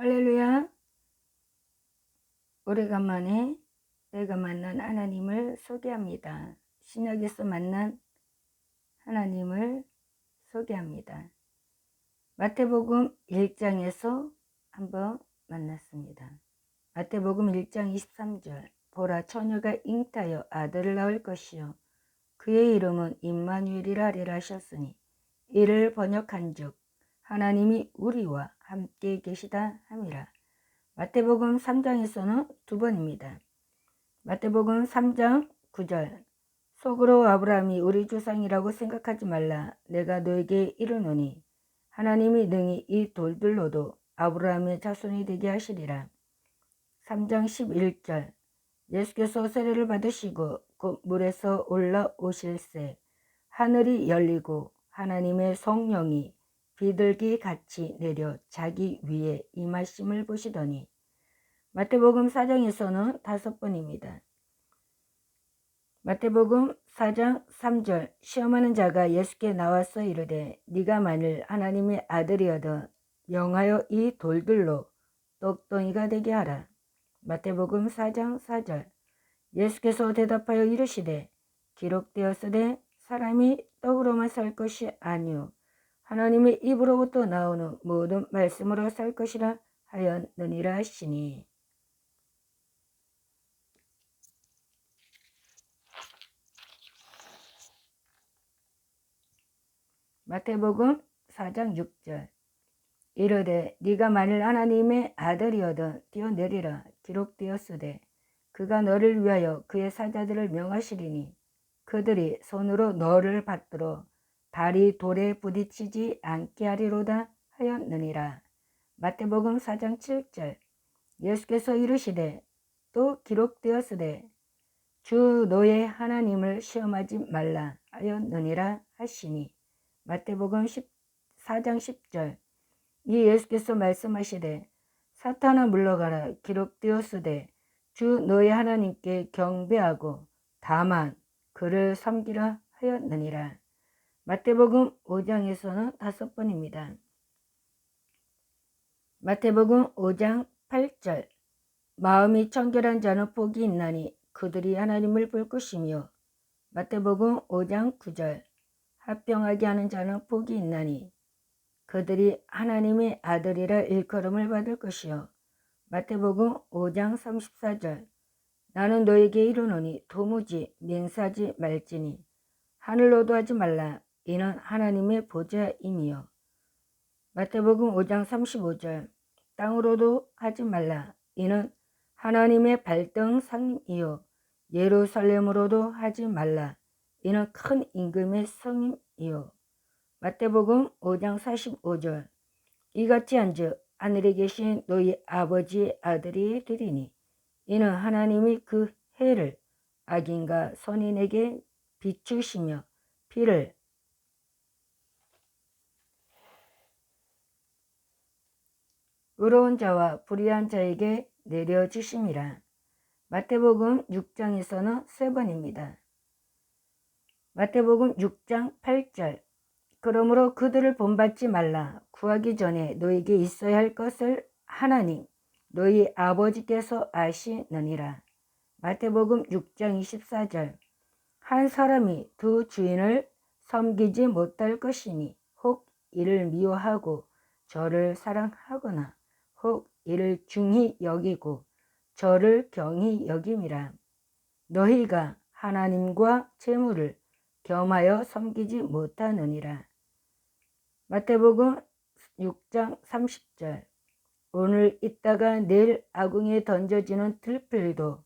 할렐루야. 오래간만에 내가 만난 하나님을 소개합니다. 신약에서 만난 하나님을 소개합니다. 마태복음 1장에서 한번 만났습니다. 마태복음 1장 23절 보라 처녀가 잉타여 아들을 낳을 것이요 그의 이름은 임마누엘이라 하리라 하셨으니 이를 번역한즉 하나님이 우리와 함께 계시다 함이라. 마태복음 3장에서는 두 번입니다. 마태복음 3장 9절 속으로 아브라함이 우리 조상이라고 생각하지 말라. 내가 너에게 이르노니 하나님이 능히 이 돌들로도 아브라함의 자손이 되게 하시리라. 3장 11절 예수께서 세례를 받으시고 곧 물에서 올라오실새 하늘이 열리고 하나님의 성령이 비둘기 같이 내려 자기 위에 임하심을 보시더니 마태복음 4장에서는 다섯 번입니다. 마태복음 4장 3절 시험하는 자가 예수께 나와서 이르되 네가 만일 하나님의 아들이어도 영하여 이 돌들로 떡덩이가 되게 하라. 마태복음 4장 4절 예수께서 대답하여 이르시되 기록되었으되 사람이 떡으로만 살 것이 아니요 하나님의 입으로부터 나오는 모든 말씀으로 살 것이라 하였느니라 하시니. 마태복음 4장 6절. 이르되 네가 만일 하나님의 아들이어든 뛰어내리라 기록되었으되 그가 너를 위하여 그의 사자들을 명하시리니 그들이 손으로 너를 받들어 발이 돌에 부딪히지 않게 하리로다 하였느니라. 마태복음 4장 7절 예수께서 이르시되 또 기록되었으되 주 너의 하나님을 시험하지 말라 하였느니라 하시니 마태복음 4장 10절 이 예수께서 말씀하시되 사탄아 물러가라 기록되었으되 주 너의 하나님께 경배하고 다만 그를 섬기라 하였느니라. 마태복음 5장에서는 다섯 번입니다. 마태복음 5장 8절. 마음이 청결한 자는 복이 있나니 그들이 하나님을 볼 것이며 마태복음 5장 9절. 합병하게 하는 자는 복이 있나니 그들이 하나님의 아들이라 일컬음을 받을 것이요. 마태복음 5장 34절. 나는 너에게 이르노니 도무지 맹사지 말지니 하늘로도 하지 말라 이는 하나님의 보좌임이요. 마태복음 5장 35절 땅으로도 하지 말라 이는 하나님의 발등 상임이요 예루살렘으로도 하지 말라 이는 큰 임금의 성임이요. 마태복음 5장 45절 이같이 한즉 하늘에 계신 너희 아버지의 아들이 되리니 이는 하나님이 그 해를 악인과 선인에게 비추시며 피를 의로운 자와 불의한 자에게 내려주심이라. 마태복음 6장에서는 세 번입니다. 마태복음 6장 8절 그러므로 그들을 본받지 말라. 구하기 전에 너에게 있어야 할 것을 하나님 너희 아버지께서 아시느니라. 마태복음 6장 24절 한 사람이 두 주인을 섬기지 못할 것이니 혹 이를 미워하고 저를 사랑하거나 혹 이를 중히 여기고 저를 경히 여김이라. 너희가 하나님과 재물을 겸하여 섬기지 못하느니라. 마태복음 6장 30절 오늘 있다가 내일 아궁에 던져지는 들풀도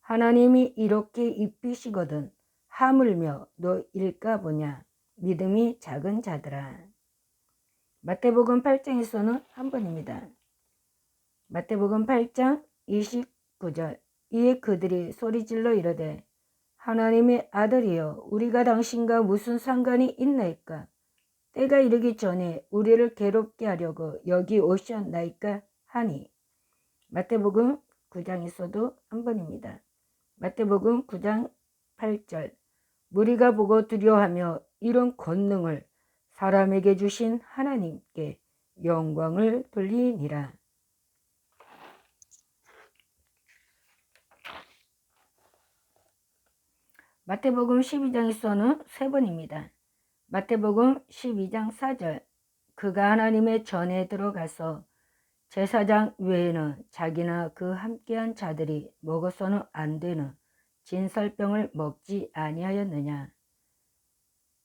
하나님이 이렇게 입히시거든 하물며 너 일까 보냐 믿음이 작은 자들아 마태복음 8장에서는 한 번입니다. 마태복음 8장 29절 이에 그들이 소리질러 이르되 하나님의 아들이여 우리가 당신과 무슨 상관이 있나이까 때가 이르기 전에 우리를 괴롭게 하려고 여기 오셨나이까 하니 마태복음 9장에서도 한 번입니다. 마태복음 9장 8절 무리가 보고 두려워하며 이런 권능을 사람에게 주신 하나님께 영광을 돌리니라. 마태복음 12장에서는 세 번입니다. 마태복음 12장 4절 그가 하나님의 전에 들어가서 제사장 외에는 자기나 그 함께한 자들이 먹어서는 안 되는 진설병을 먹지 아니하였느냐.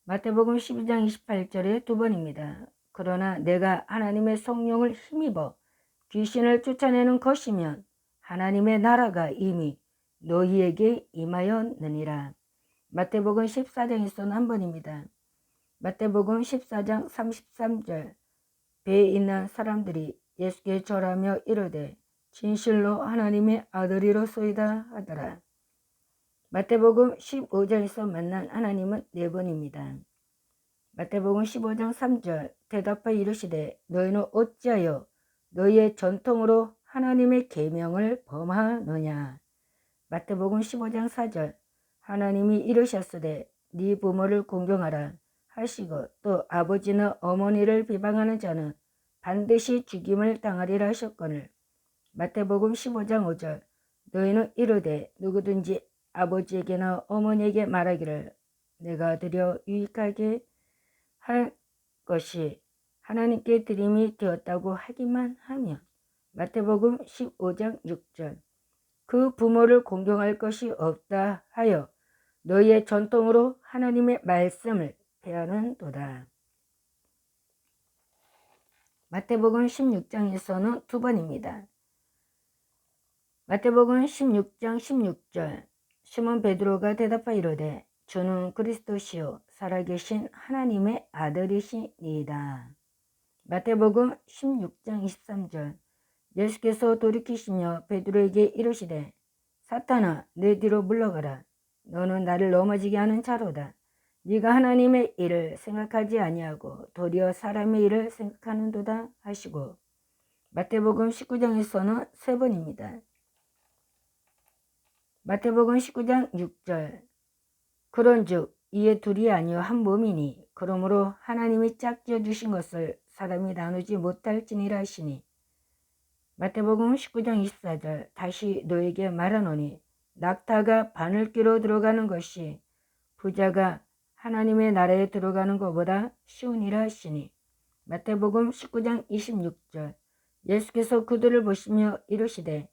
마태복음 12장 28절에 두 번입니다. 그러나 내가 하나님의 성령을 힘입어 귀신을 쫓아내는 것이면 하나님의 나라가 이미 너희에게 임하였느니라. 마태복음 14장에서는 한 번입니다. 마태복음 14장 33절 배에 있는 사람들이 예수께 절하며 이르되 진실로 하나님의 아들이로소이다 하더라. 마태복음 15장에서 만난 하나님은 네 번입니다. 마태복음 15장 3절 대답하여 이르시되 너희는 어찌하여 너희의 전통으로 하나님의 계명을 범하느냐 마태복음 15장 4절 하나님이 이르셨으되 네 부모를 공경하라 하시고 또 아버지는 어머니를 비방하는 자는 반드시 죽임을 당하리라 하셨거늘. 마태복음 15장 5절 너희는 이르되 누구든지 아버지에게나 어머니에게 말하기를 내가 드려 유익하게 할 것이 하나님께 드림이 되었다고 하기만 하면 마태복음 15장 6절 그 부모를 공경할 것이 없다 하여 너희의 전통으로 하나님의 말씀을 폐하는도다. 마태복음 16장에서는 두 번입니다. 마태복음 16장 16절 시몬 베드로가 대답하여 이르되 주는 그리스도시요 살아계신 하나님의 아들이시니이다. 마태복음 16장 23절 예수께서 돌이키시며 베드로에게 이르시되 사탄아 내 뒤로 물러가라 너는 나를 넘어지게 하는 자로다. 네가 하나님의 일을 생각하지 아니하고 도리어 사람의 일을 생각하는도다 하시고 마태복음 19장에서는 세 번입니다. 마태복음 19장 6절. 그런즉 이에 둘이 아니요 한 몸이니 그러므로 하나님이 짝지어 주신 것을 사람이 나누지 못할지니라 하시니. 마태복음 19장 24절. 다시 너에게 말하노니 낙타가 바늘귀로 들어가는 것이 부자가 하나님의 나라에 들어가는 것보다 쉬우니라 하시니 마태복음 19장 26절 예수께서 그들을 보시며 이르시되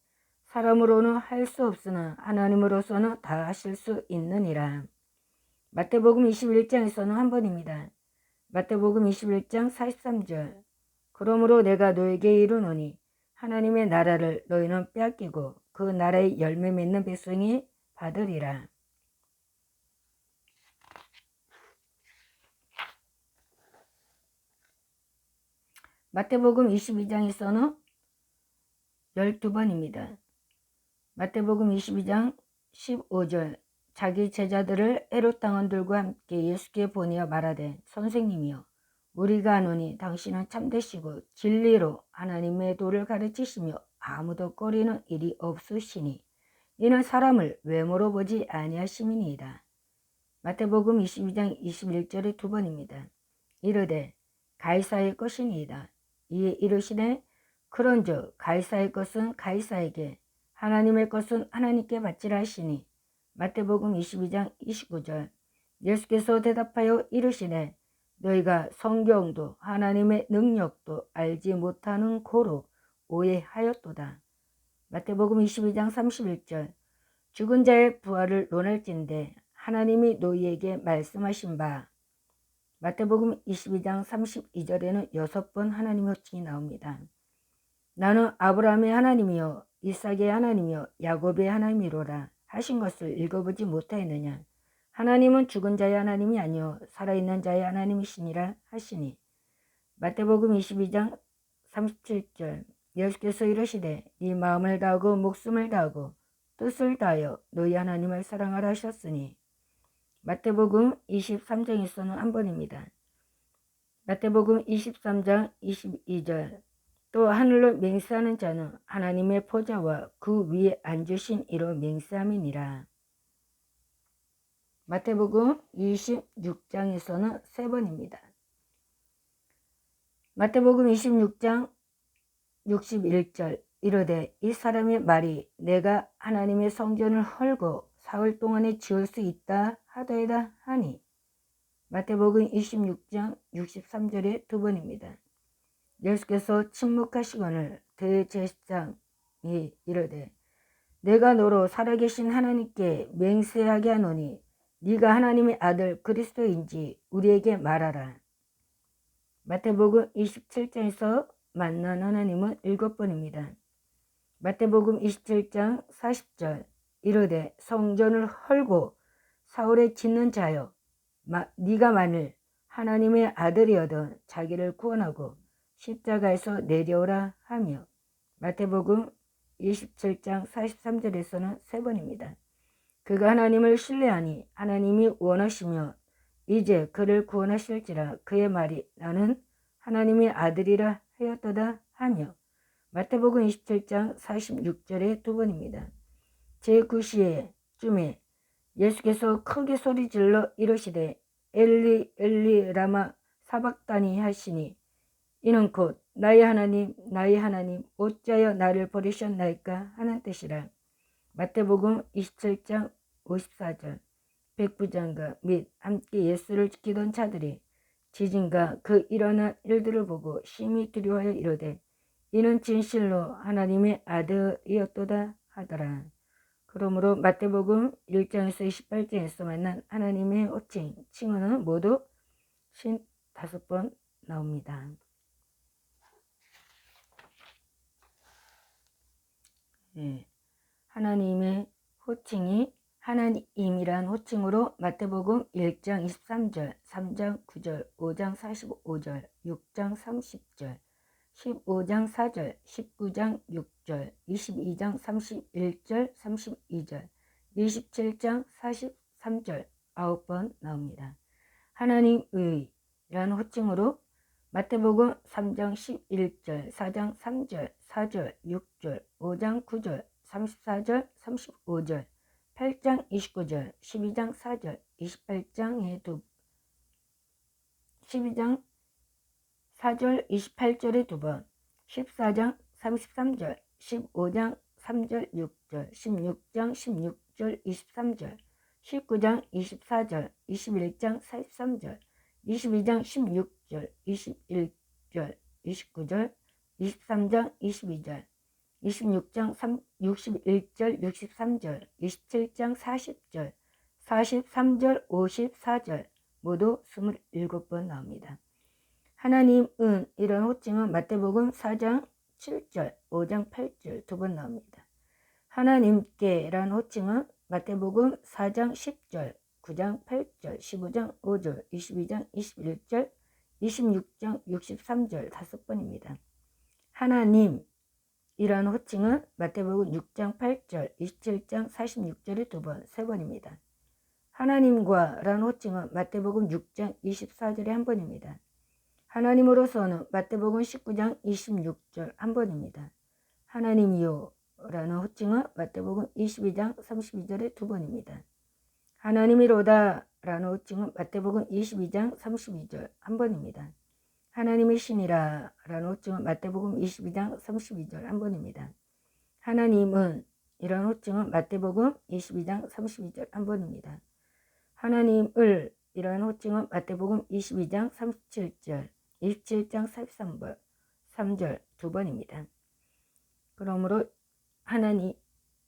사람으로는 할 수 없으나 하나님으로서는 다 하실 수 있느니라. 마태복음 21장에서는 한 번입니다. 마태복음 21장 43절 그러므로 내가 너에게 이르노니 하나님의 나라를 너희는 빼앗기고 그 나라의 열매 맺는 백성이 받으리라. 마태복음 22장에서는 12번입니다. 마태복음 22장 15절 자기 제자들을 에롯 당원들과 함께 예수께 보내어 말하되 선생님이여 우리가 아노니 당신은 참되시고 진리로 하나님의 도를 가르치시며 아무도 꺼리는 일이 없으시니 이는 사람을 외모로 보지 아니하심이니이다. 마태복음 22장 21절의 두 번입니다. 이르되 가이사의 것이니이다. 이에 이르시되 그런즉 가이사의 것은 가이사에게 하나님의 것은 하나님께 바치라 하시니 마태복음 22장 29절 예수께서 대답하여 이르시되 너희가 성경도 하나님의 능력도 알지 못하는 고로 오해하였도다. 마태복음 22장 31절 죽은 자의 부활을 논할진대 하나님이 너희에게 말씀하신 바 마태복음 22장 32절에는 여섯 번 하나님의 호칭이 나옵니다. 나는 아브라함의 하나님이요 이삭의 하나님이요 야곱의 하나님이로라 하신 것을 읽어보지 못하였느냐 하나님은 죽은 자의 하나님이 아니요 살아있는 자의 하나님이시니라 하시니 마태복음 22장 37절 예수께서 이르시되 네 마음을 다하고 목숨을 다하고 뜻을 다하여 너희 하나님을 사랑하라 하셨으니 마태복음 23장에서는 한 번입니다. 마태복음 23장 22절 또 하늘로 맹세하는 자는 하나님의 보좌와 그 위에 앉으신 이로 맹세함이니라. 마태복음 26장에서는 세 번입니다. 마태복음 26장 61절 이르되 이 사람의 말이 내가 하나님의 성전을 헐고 사흘 동안에 지을 수 있다 하더이다 하니 마태복음 26장 63절의 두 번입니다. 예수께서 침묵하시거늘 대제사장이 이르되 내가 너로 살아계신 하나님께 맹세하게 하노니 네가 하나님의 아들 그리스도인지 우리에게 말하라. 마태복음 27장에서 만난 하나님은 일곱 번입니다. 마태복음 27장 40절 이르되 성전을 헐고 사울에 짓는 자여 마, 네가 만일 하나님의 아들이어든 자기를 구원하고 십자가에서 내려오라 하며 마태복음 27장 43절에서는 세 번입니다. 그가 하나님을 신뢰하니 하나님이 원하시며 이제 그를 구원하실지라 그의 말이 나는 하나님의 아들이라 하였도다 하며 마태복음 27장 46절의 두 번입니다. 제9시에 쯤에 예수께서 크게 소리 질러 이르시되 엘리 엘리 라마 사박다니 하시니 이는 곧 나의 하나님 나의 하나님 어찌하여 나를 버리셨나이까 하는 뜻이라 마태복음 27장 54절 백부장과 및 함께 예수를 지키던 자들이 지진과 그 일어난 일들을 보고 심히 두려워하여 이르되 이는 진실로 하나님의 아들이었도다 하더라. 그러므로 마태복음 1장에서 28장에서 만난 하나님의 호칭, 칭언은 모두 55번 나옵니다. 네. 하나님의 호칭이 하나님이란 호칭으로 마태복음 1장 23절, 3장 9절, 5장 45절, 6장 30절, 15장 4절, 19장 6절, 22장 31절, 32절, 27장 43절, 9번 나옵니다. 하나님의 라는 호칭으로 마태복음 3장 11절, 4장 3절, 4절, 6절, 5장 9절, 34절, 35절, 8장 29절, 12장 4절, 28장에 두 12장 4절 28절에 두 번, 14장 33절, 15장 3절 6절, 16장 16절 23절, 19장 24절, 21장 43절, 22장 16절, 21절, 29절, 23장 22절, 26장 3, 61절, 63절, 27장 40절, 43절, 54절 모두 27번 나옵니다. 하나님은 이런 호칭은 마태복음 4장 7절, 5장 8절 두 번 나옵니다. 하나님께란 호칭은 마태복음 4장 10절, 9장 8절, 15장 5절, 22장 21절, 26장 63절 다섯 번입니다. 하나님 이러한 호칭은 마태복음 6장 8절, 27장 46절의 두 번, 세 번입니다. 하나님과 라는 호칭은 마태복음 6장 24절에 한 번입니다. 하나님으로서는 마태복음 19장 26절 한 번입니다. 하나님이요 라는 호칭은 마태복음 22장 32절에 두 번입니다. 하나님이로다 라는 호칭은 마태복음 22장 32절 한 번입니다. 하나님의 신이라 라는 호칭은 마태복음 22장 32절 한 번입니다. 하나님은 이런 호칭은 마태복음 22장 32절 한 번입니다. 하나님을 이런 호칭은 마태복음 22장 37절, 27장 43번, 3절 두 번입니다. 그러므로 하나님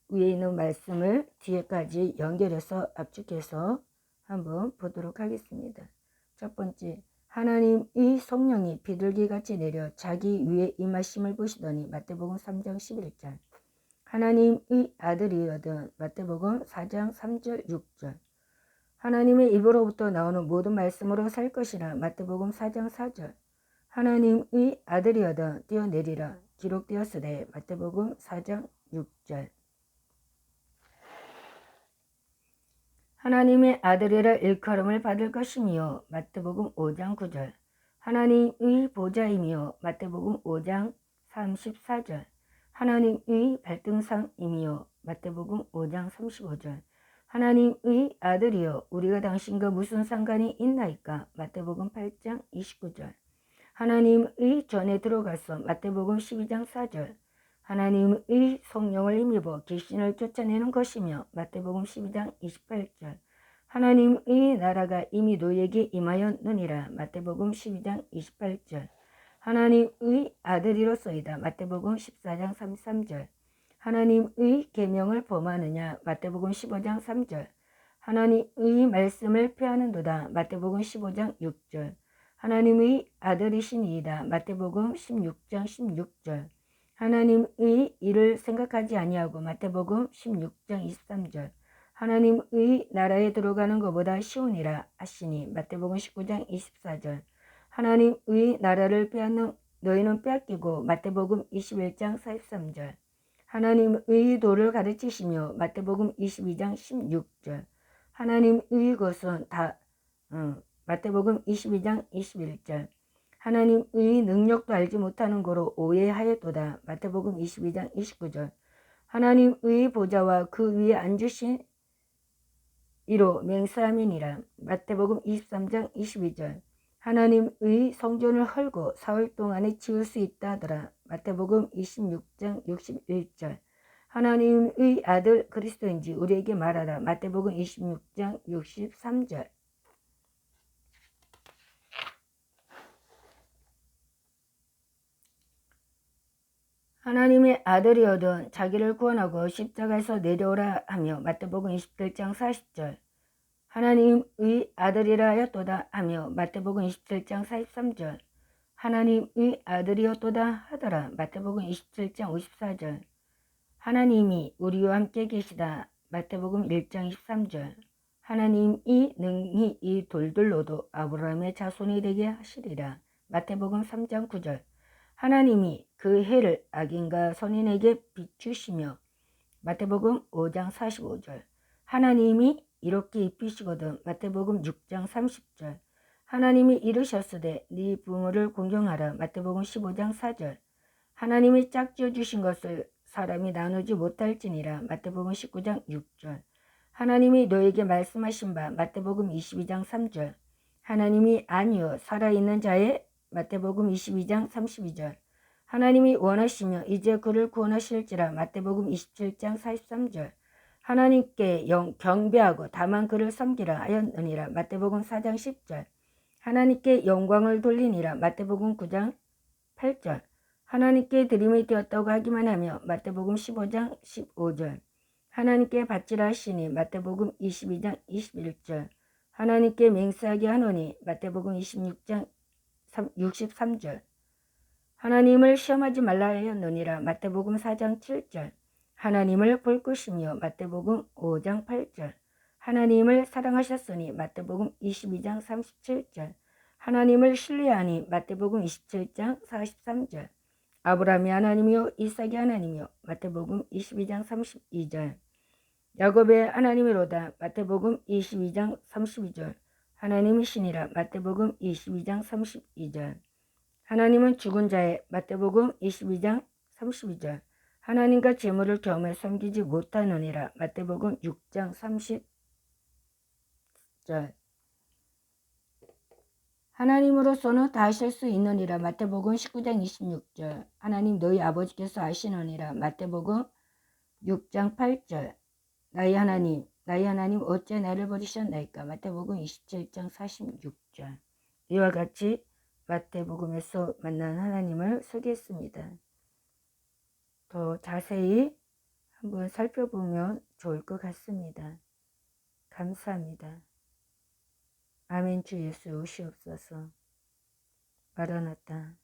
위에 있는 말씀을 뒤에까지 연결해서 압축해서 한번 보도록 하겠습니다. 첫 번째, 하나님의 성령이 비둘기같이 내려 자기 위에 임하심을 보시더니 마태복음 3장 11절. 하나님의 아들이거든 마태복음 4장 3절 6절. 하나님의 입으로부터 나오는 모든 말씀으로 살 것이라 마태복음 4장 4절. 하나님의 아들이거든 뛰어내리라 기록되었으되 마태복음 4장 6절 하나님의 아들이라 일컬음을 받을 것이며 마태복음 5장 9절 하나님의 보좌이며 마태복음 5장 34절 하나님의 발등상이며 마태복음 5장 35절 하나님의 아들이여 우리가 당신과 무슨 상관이 있나이까? 마태복음 8장 29절 하나님의 전에 들어가서 마태복음 12장 4절 하나님의 성령을 힘입어 귀신을 쫓아내는 것이며 마태복음 12장 28절. 하나님의 나라가 이미 너에게 임하였느니라. 마태복음 12장 28절. 하나님의 아들이로소이다. 마태복음 14장 33절. 하나님의 계명을 범하느냐. 마태복음 15장 3절. 하나님의 말씀을 폐하는도다. 마태복음 15장 6절. 하나님의 아들이시니이다. 마태복음 16장 16절 하나님의 일을 생각하지 아니하고 마태복음 16장 23절. 하나님의 나라에 들어가는 것보다 쉬우니라 하시니 마태복음 19장 24절. 하나님의 나라를 빼앗는 너희는 빼앗기고 마태복음 21장 43절. 하나님의 도를 가르치시며 마태복음 22장 16절. 하나님의 것은 다 어, 마태복음 22장 21절 하나님의 능력도 알지 못하는 거로 오해하였도다. 마태복음 22장 29절 하나님의 보좌와 그 위에 앉으신 이로 맹세함이니라. 마태복음 23장 22절 하나님의 성전을 헐고 사흘 동안에 지을 수 있다 하더라. 마태복음 26장 61절 하나님의 아들 그리스도인지 우리에게 말하라. 마태복음 26장 63절 하나님의 아들이어든 자기를 구원하고 십자가에서 내려오라 하며 마태복음 27장 40절. 하나님의 아들이라 하였도다 하며 마태복음 27장 43절. 하나님의 아들이었도다 하더라. 마태복음 27장 54절. 하나님이 우리와 함께 계시다. 마태복음 1장 13절. 하나님이 능히 이 돌들로도 아브라함의 자손이 되게 하시리라. 마태복음 3장 9절 하나님이 그 해를 악인과 선인에게 비추시며 마태복음 5장 45절 하나님이 이렇게 입히시거든 마태복음 6장 30절 하나님이 이르셨으되 네 부모를 공경하라. 마태복음 15장 4절 하나님이 짝지어 주신 것을 사람이 나누지 못할지니라. 마태복음 19장 6절 하나님이 너에게 말씀하신 바 마태복음 22장 3절 하나님이 아니요 살아있는 자의 마태복음 22장 32절. 하나님이 원하시며 이제 그를 구원하실지라 마태복음 27장 43절. 하나님께 영, 경배하고 다만 그를 섬기라 하였느니라 마태복음 4장 10절. 하나님께 영광을 돌리니라 마태복음 9장 8절. 하나님께 드림이 되었다고 하기만 하며 마태복음 15장 15절. 하나님께 바치라 하시니 마태복음 22장 21절. 하나님께 맹세하게 하노니 마태복음 26장 63절. 하나님을 시험하지 말라 하였느니라. 마태복음 4장 7절. 하나님을 볼 것이며 마태복음 5장 8절. 하나님을 사랑하셨으니 마태복음 22장 37절. 하나님을 신뢰하니 마태복음 27장 43절. 아브라함이 하나님이요 이삭이 하나님이요 마태복음 22장 32절. 야곱의 하나님이로다. 마태복음 22장 32절 하나님이시니라 마태복음 22장 32절. 하나님은 죽은 자의 마태복음 22장 32절. 하나님과 재물을 겸해 섬기지 못하느니라 마태복음 6장 30절. 하나님으로서는 다 하실 수 있느니라 마태복음 19장 26절. 하나님 너희 아버지께서 아시느니라 마태복음 6장 8절. 나의 하나님 나의 하나님 어째 나를 버리셨나이까 마태복음 27장 46절 이와 같이 마태복음에서 만난 하나님을 소개했습니다. 더 자세히 한번 살펴보면 좋을 것 같습니다. 감사합니다. 아멘 주 예수 오시옵소서. 마라나타